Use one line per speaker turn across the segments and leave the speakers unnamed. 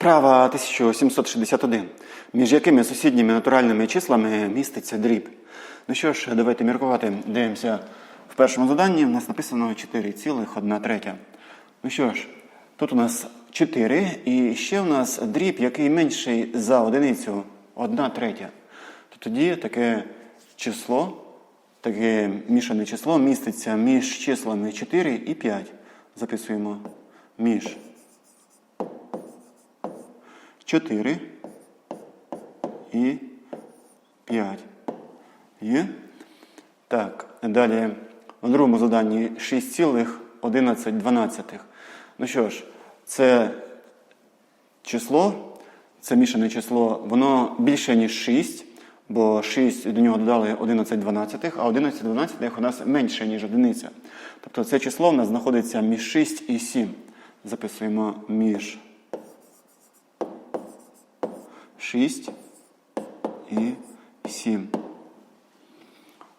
Вправа 1761. Між якими сусідніми натуральними числами міститься дріб? Ну що ж, давайте міркувати. Дивимося. В першому заданні у нас написано 4,1 третя. Ну що ж, тут у нас 4, і ще у нас дріб, який менший за одиницю 1 третя. То тоді таке число, таке мішане число міститься між числами 4 і 5. Записуємо між 4 і 5. Є? Так, далі в другому заданні 6,11. Ну що ж, це число, це мішане число, воно більше, ніж 6, бо 6 до нього додали 11 дванадцятих, а 11 дванадцятих у нас менше, ніж одиниця. Тобто це число в нас знаходиться між 6 і 7. Записуємо між 6 і 7.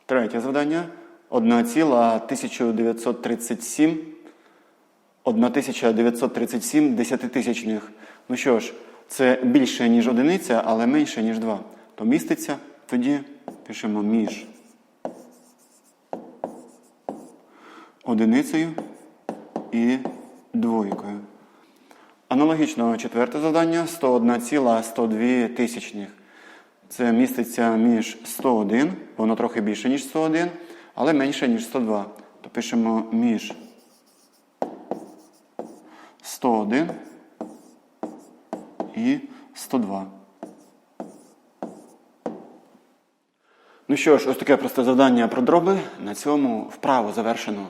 Третє завдання. 1,1937 1937 десятитисячних. Ну що ж, це більше, ніж одиниця, але менше, ніж 2. То міститься, тоді пишемо між одиницею і двойкою. Аналогічно четверте завдання 101,102 тисячних. Це міститься між 101, воно трохи більше, ніж 101, але менше, ніж 102. То пишемо між 101 і 102. Ну що ж, ось таке просте завдання про дроби. На цьому вправо завершено.